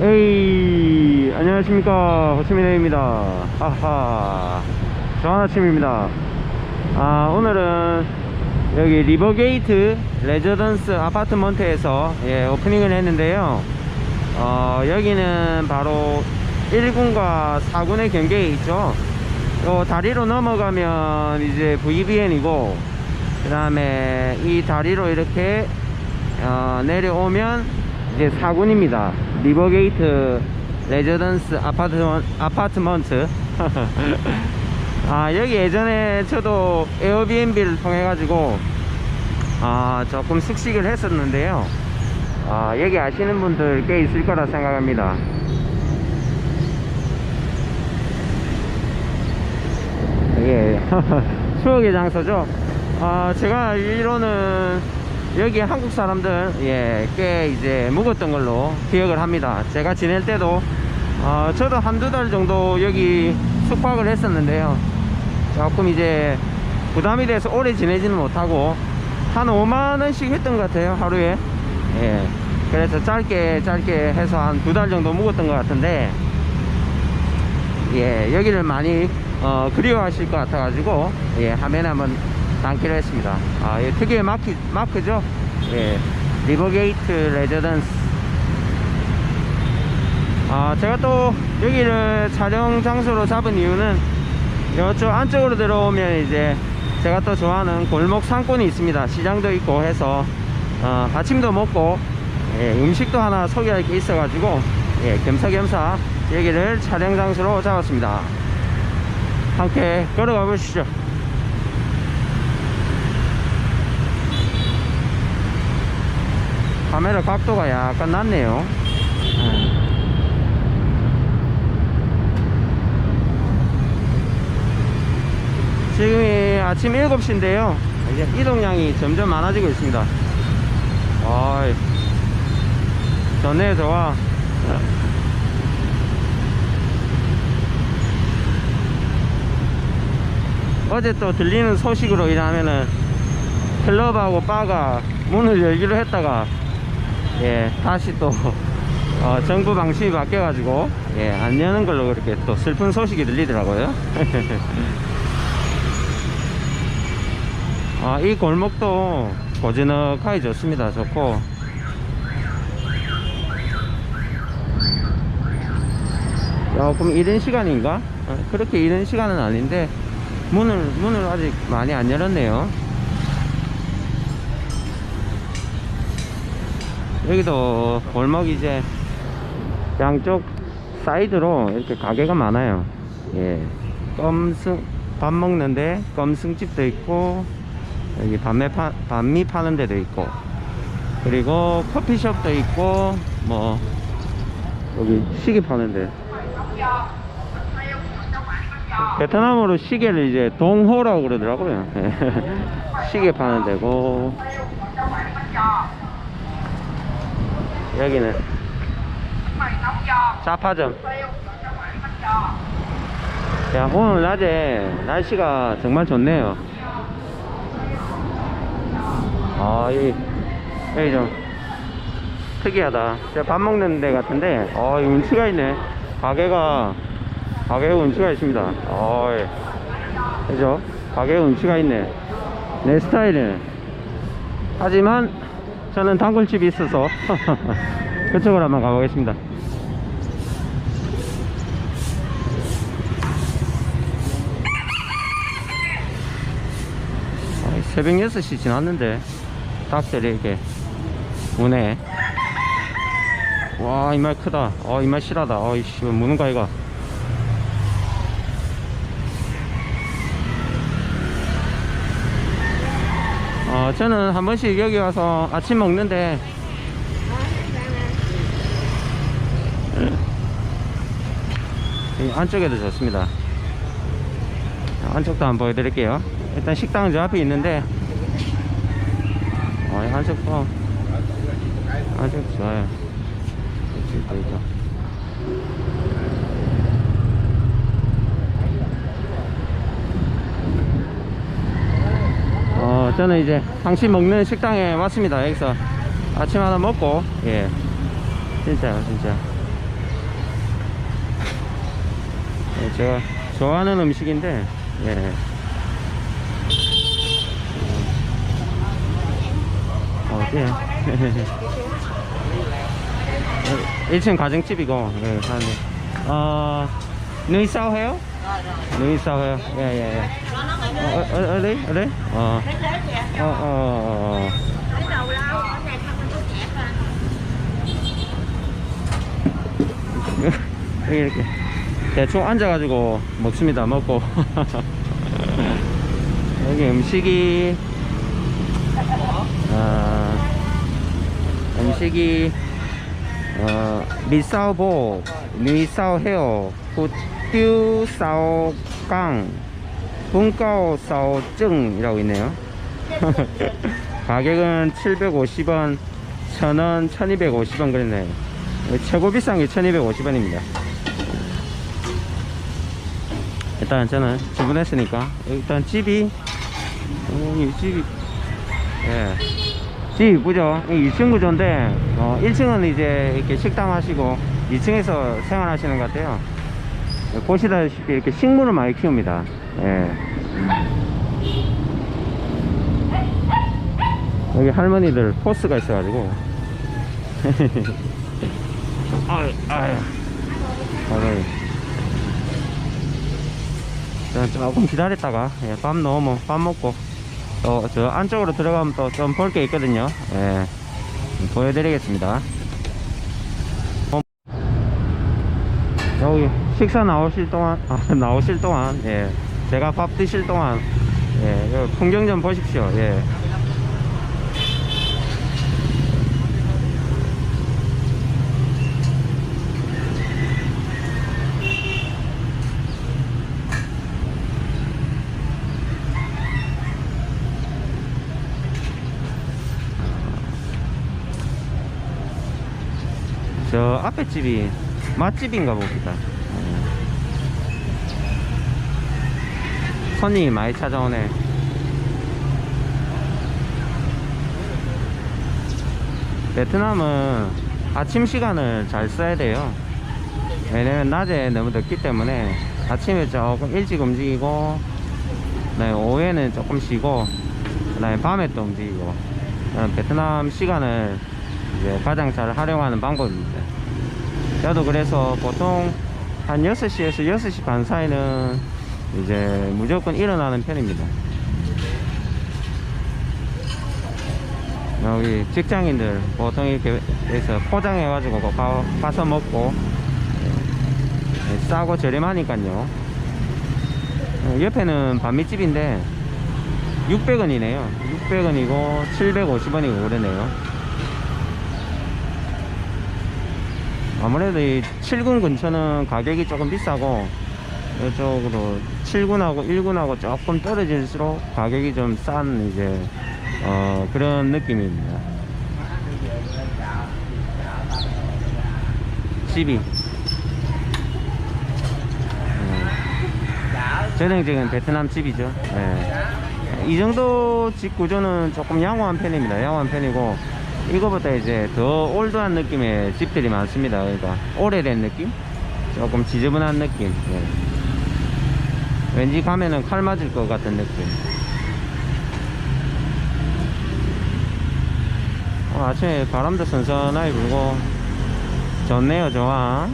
에이 안녕하십니까. 호치민입니다. 아하. 좋은 아침입니다. 아 오늘은 여기 리버게이트 레저던스 아파트먼트에서 예, 오프닝을 했는데요. 어, 여기는 바로 1군과 4군의 경계에 있죠. 요 다리로 넘어가면 이제 VBN이고 그 다음에 이 다리로 이렇게 어, 내려오면 이제 4군입니다. 리버게이트 레저던스 아파트, 아파트먼트. 아 여기 예전에 저도 에어비앤비를 통해 가지고 아 조금 숙식을 했었는데요. 아 여기 아시는 분들 꽤 있을 거라 생각합니다. 예. 추억의 장소죠? 아 제가 알기로는 여기 한국 사람들 예 꽤 이제 묵었던 걸로 기억을 합니다. 제가 지낼 때도 어, 저도 한두 달 정도 여기 숙박을 했었는데요. 조금 이제 부담이 돼서 오래 지내지는 못하고 한 5만원씩 했던 것 같아요 하루에. 예 그래서 짧게 짧게 해서 한 두 달 정도 묵었던 것 같은데 예 여기를 많이 어, 그리워하실 것 같아 가지고 예 화면에 한번 담기로 했습니다. 아, 예, 특유의 마크, 마크죠? 예. 리버게이트 레저던스. 아 제가 또 여기를 촬영 장소로 잡은 이유는 이쪽 안쪽으로 들어오면 이제 제가 또 좋아하는 골목 상권이 있습니다. 시장도 있고 해서 어, 아침도 먹고 예, 음식도 하나 소개할 게 있어 가지고 예, 겸사겸사 여기를 촬영 장소로 잡았습니다. 함께 걸어가 보시죠 카메라 각도가 약간 낮네요. 예. 지금이 아침 7시인데요. 이제 이동량이 점점 많아지고 있습니다. 아이 좋네요 좋아 어제 또 들리는 소식으로 인하면은 클럽하고 바가 문을 열기로 했다가 예 다시 또 어, 정부 방침이 바뀌어 가지고 예, 안 여는 걸로 그렇게 또 슬픈 소식이 들리더라고요. 아, 이 골목도 고즈넉하게 좋습니다. 좋고. 조금 이른 시간인가? 어, 그렇게 이른 시간은 아닌데 문을 문을 아직 많이 안 열었네요 여기도 골목 이제 양쪽 사이드로 이렇게 가게가 많아요. 예. 껌승 밥 먹는데 껌승집도 있고 여기 밤미, 파, 밤미 파는 데도 있고 그리고 커피숍도 있고 뭐 여기 시계 파는데. 베트남어로 시계를 이제 동호라고 그러더라고요. 시계 파는 데고 여기는 자파점. 야 오늘 낮에 날씨가 정말 좋네요. 아 여기 여기 좀 특이하다. 제가 밥 먹는 데 같은데 어 운치가 있네. 가게가 가게에 운치가 있습니다. 어 그죠? 가게에 운치가 있네. 내 스타일은. 하지만 저는 단골집이 있어서 그쪽으로 한번 가보겠습니다. 어, 새벽 6시 지났는데 닭들이 이렇게 우네. 와 이 말 크다. 어 이 말 실하다. 어이씨 무는가 이거 저는 한 번씩 여기 와서 아침 먹는데. 이 안쪽에도 좋습니다. 안쪽도 한번 보여드릴게요. 일단 식당은 저 앞에 있는데. 어, 이 안쪽도. 안쪽 좋아요. 있고 저는 이제 당신 먹는 식당에 왔습니다. 여기서 아침 하나 먹고. 예. 진짜요 진짜. 예, 제가 좋아하는 음식인데 예. 어디야 1층 가정집이고 예 사는데 아 누이 싸워요? 누이 싸워요? 예예예. 어, 어, 어? 어, 어, 어, 어, 어. Đầu lâu ở này không có chẹp à 여기 이렇게 대충 앉아가지고 먹습니다. 먹고 여기 음식이 어, 음식이 어, 미사오보, 미사오 헤어, 후듀 사오깡, 분가오 사오증이라고 있네요. 가격은 750원, 1000원, 1250원 그랬네요. 최고 비싼 게 1250원입니다. 일단 저는 주문했으니까 일단 집이 어, 이 집이 예. 집 이쁘죠? 2층 구조인데 어, 1층은 이제 이렇게 식당 하시고 2층에서 생활하시는 것 같아요. 보시다시피 이렇게 식물을 많이 키웁니다. 예. 여기 할머니들 포스가 있어가지고. 아유 아유. 아유. 자, 조금 기다렸다가 예, 밥 넣으면 밥 먹고 또 저 안쪽으로 들어가면 또 좀 볼 게 있거든요. 예, 보여드리겠습니다. 어, 여기 식사 나오실 동안 아, 나오실 동안 예, 제가 밥 드실 동안 예, 풍경 좀 보십시오 예. 저 앞에 집이 맛집인가 봅니다. 어. 손님이 많이 찾아오네. 베트남은 아침 시간을 잘 써야 돼요. 왜냐면 낮에 너무 덥기 때문에 아침에 조금 일찍 움직이고, 네, 오후에는 조금 쉬고, 그 다음에 밤에 또 움직이고, 베트남 시간을 이제 가장 잘 활용하는 방법입니다. 저도 그래서 보통 한 6시에서 6시 반 사이는 이제 무조건 일어나는 편입니다. 여기 직장인들 보통 이렇게 해서 포장해 가지고 가, 가서 먹고 예, 싸고 저렴하니까요. 어, 옆에는 반미집인데 600원이네요. 600원이고 750원이고 그러네요. 아무래도 이 7군 근처는 가격이 조금 비싸고 이쪽으로 7군하고 1군하고 조금 떨어질수록 가격이 좀 싼 이제 어 그런 느낌입니다. 집이 음, 전형적인 베트남 집이죠. 예. 이 정도 집 구조는 조금 양호한 편입니다. 양호한 편이고 이거보다 이제 더 올드한 느낌의 집들이 많습니다. 그러니까 오래된 느낌? 조금 지저분한 느낌. 예. 왠지 가면은 칼 맞을 것 같은 느낌. 어, 아침에 바람도 선선하게 불고 좋네요, 좋아.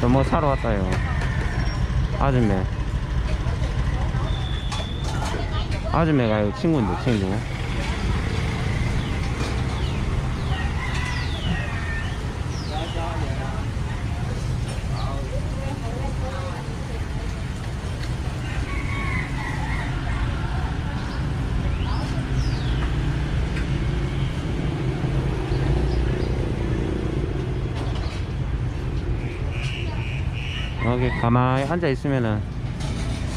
또 뭐 사러 왔다요. 아줌매. 아줌매가 이거 친구인데, 친구. 가만히 앉아 있으면은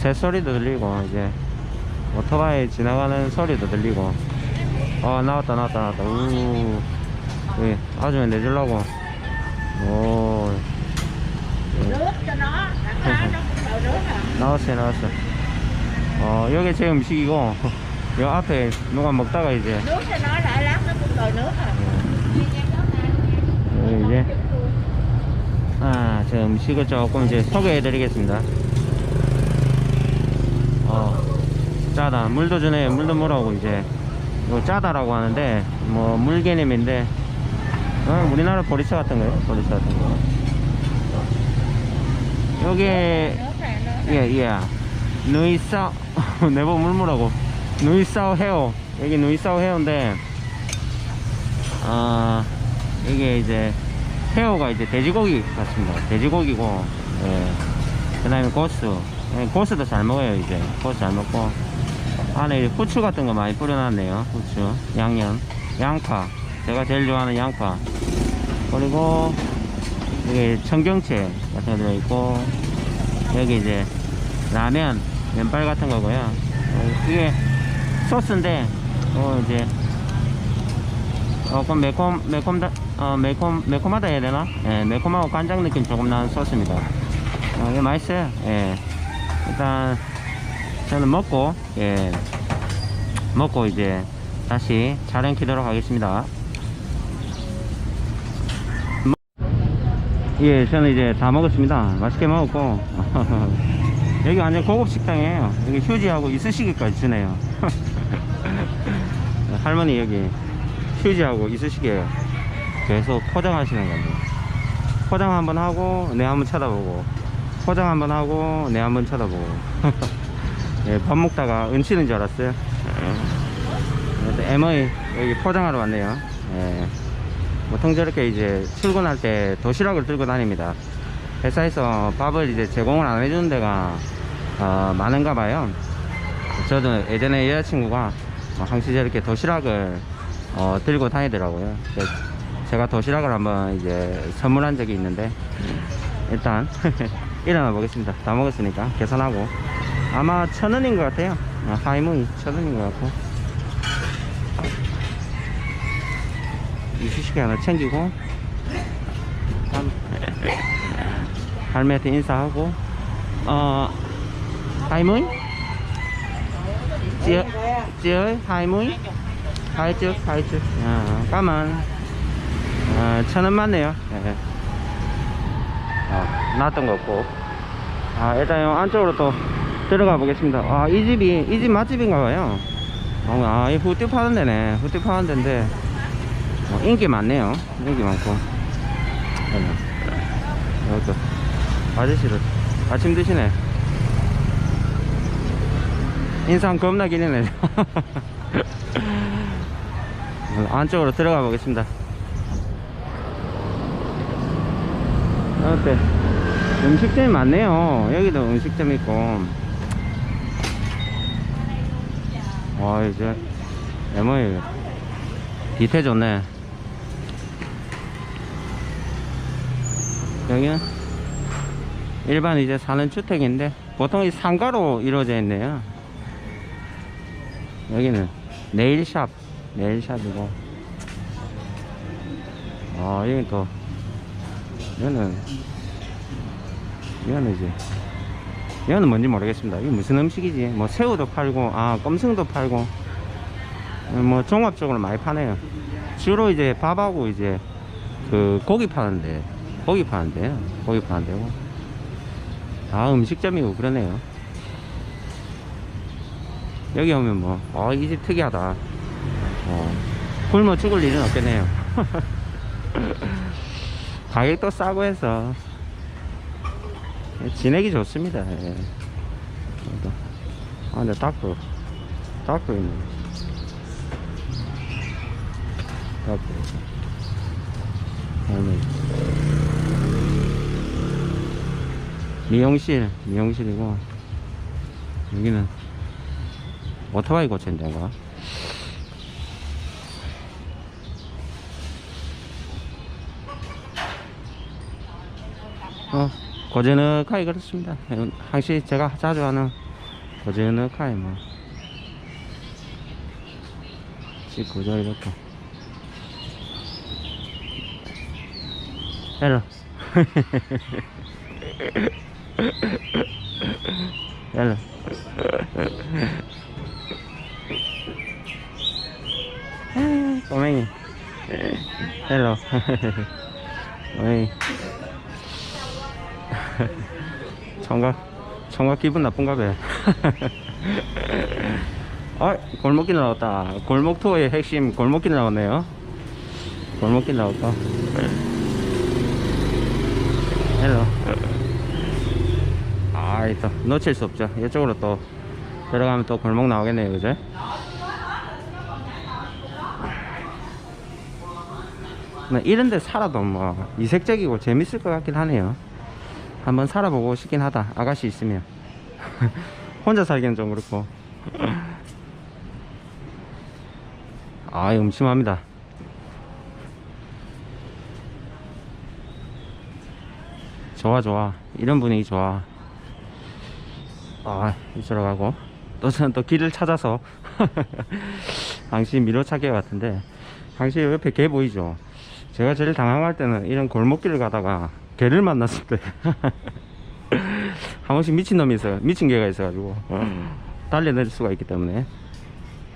새 소리도 들리고 이제 오토바이 지나가는 소리도 들리고. 어 나왔다 나왔다 나왔다. 우 여기 아줌마 내주려고. 오 à 나왔어요 나왔어 어 여기 제 음식이고 요 앞에 누가 먹다가 이제. 여기 이제 아, 저그 음식을 조금 이제 소개해 드리겠습니다. 어, 짜다. 물도 전에 물도 뭐라고 이제 이거 짜다라고 하는데 뭐 물 개념인데 어, 우리나라 보리차 같은 거예요. 보리차 같은 거. 요게 nước này nó 예, 예. 누이싸, 내보 물무라고. 누이싸오 헤어. 여기 누이싸오 헤어인데, 아, 이게 이제, 헤어가 이제 돼지고기 같습니다. 돼지고기고, 예. 그 다음에 고수. 예, 고수도 잘 먹어요, 이제. 고수 잘 먹고. 안에 후추 같은 거 많이 뿌려놨네요. 후추, 양념, 양파. 제가 제일 좋아하는 양파. 그리고, 이게 청경채 같은 거 들어있고, 여기 이제 라면 면발 같은 거고요 어, 이게 소스인데 어 이제 조금 매콤 매콤 다 어 매콤 매콤하다 해야 되나 예 매콤하고 간장 느낌 조금 나는 소스입니다 어 이게 맛있어요 예 일단 저는 먹고 예 먹고 이제 다시 촬영 키도록 하겠습니다 예, 저는 이제 다 먹었습니다. 맛있게 먹었고. 여기 완전 고급 식당이에요. 여기 휴지하고 이쑤시개까지 주네요. 할머니 여기 휴지하고 이쑤시개 계속 포장하시는 건데. 포장 한번 하고, 내 한번 쳐다보고. 포장 한번 하고, 내 한번 쳐다보고. 예, 밥 먹다가 은치는 줄 알았어요. 예. MI 여기 포장하러 왔네요. 예. 보통 저렇게 이제 출근할 때 도시락을 들고 다닙니다. 회사에서 밥을 이제 제공을 안 해주는 데가 어, 많은가 봐요. 저도 예전에 여자친구가 어, 항시 저렇게 도시락을 어, 들고 다니더라고요. 제가 도시락을 한번 이제 선물한 적이 있는데 일단 일어나 보겠습니다. 다 먹었으니까 계산하고 아마 천 원인 것 같아요. 어, 하이무이 천 원인 것 같고. 이쑤시개 하나 챙기고 한- 할매한테 인사하고 어 하이무이 찌어 하이무이 하이쭉 하이쭉 어, 까만 어, 천원 맞네요 예. 어, 놨던 거 없고 아 일단 요 안쪽으로 또 들어가 보겠습니다 아이 집이 이 집 맛집인가 봐요 어, 아이 후띠 파는 데네 후띠 파는 데인데 어, 인기 많네요. 인기 많고. 네. 이것도 아저씨들 아침 드시네. 인상 겁나 기네네. 안쪽으로 들어가 보겠습니다. 어때? 음식점이 많네요. 여기도 음식점 있고. 와, 이제, 에모이, 뒤태 좋네. 여기는 일반 이제 사는 주택인데 보통 이 상가로 이루어져 있네요. 여기는 네일샵, 네일샵이고. 아, 여기 또, 이거는, 이거는 이제, 이거는 뭔지 모르겠습니다. 이게 무슨 음식이지? 뭐 새우도 팔고, 아, 껌승도 팔고, 뭐 종합적으로 많이 파네요. 주로 이제 밥하고 이제 그 고기 파는데, 고기 파는데요. 고기 파는 데고. 아, 음식점이고 그러네요. 여기 오면 뭐, 어, 이 집 특이하다. 어, 굶어 죽을 일은 없겠네요. 가격도 싸고 해서 지내기 좋습니다. 예. 또. 아, 근데 닭도, 닭도 있네. 닭도. 오늘. 미용실, 미용실이고, 여기는 오토바이 고치는 데인가? 어, 고즈넉하게 그렇습니다. 항시 제가 자주 하는 고즈넉하게 뭐. 집 구조 이렇고. 헬로. 헬로. 꼬맹이. 헬로. 꼬맹이. 청각 청각 기분 나쁜가 봐. 아 골목길 나왔다. 골목 투어의 핵심 골목길 나왔네요. 골목길 나왔다. 헬로. 아이 또 놓칠 수 없죠. 이쪽으로 또 들어가면 또 골목 나오겠네요, 그죠? 네, 이런 데 살아도 뭐 이색적이고 재밌을 것 같긴 하네요. 한번 살아보고 싶긴 하다. 아가씨 있으면. 혼자 살기는 좀 그렇고. 아, 음침합니다. 좋아, 좋아. 이런 분위기 좋아. 아, 이쪽으로 가고. 또 저는 또 길을 찾아서. 당신 미로찾기 같은데. 당신 옆에 개 보이죠? 제가 제일 당황할 때는 이런 골목길을 가다가 개를 만났을 때. 한 번씩 미친 놈이 있어요. 미친 개가 있어가지고. 달려낼 수가 있기 때문에.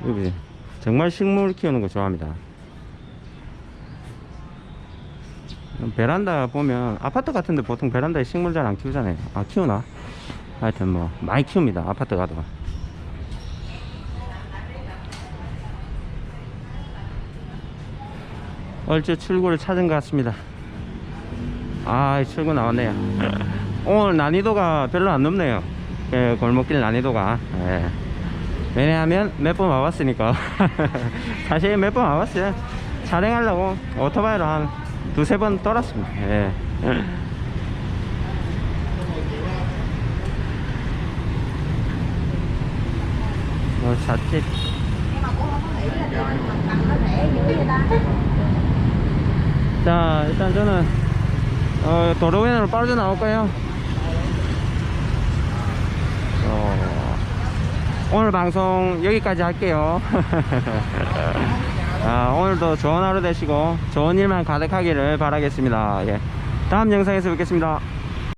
여기 정말 식물 키우는 거 좋아합니다. 베란다 보면 아파트 같은데 보통 베란다에 식물 잘 안 키우잖아요. 아 키우나? 하여튼 뭐 많이 키웁니다. 아파트 가도. 얼추 출구를 찾은 것 같습니다. 아, 출구 나왔네요. 오늘 난이도가 별로 안 높네요. 예, 골목길 난이도가. 예. 왜냐하면 몇 번 와봤으니까. 사실 몇 번 와봤어요. 촬영하려고 오토바이로 한 두세 번 떨었습니다. 예. 뭐, 잣집. 자, 일단 저는 어, 도로변으로 빠져나올까요? 어, 오늘 방송 여기까지 할게요. 아, 오늘도 좋은 하루 되시고 좋은 일만 가득하기를 바라겠습니다. 예. 다음 영상에서 뵙겠습니다.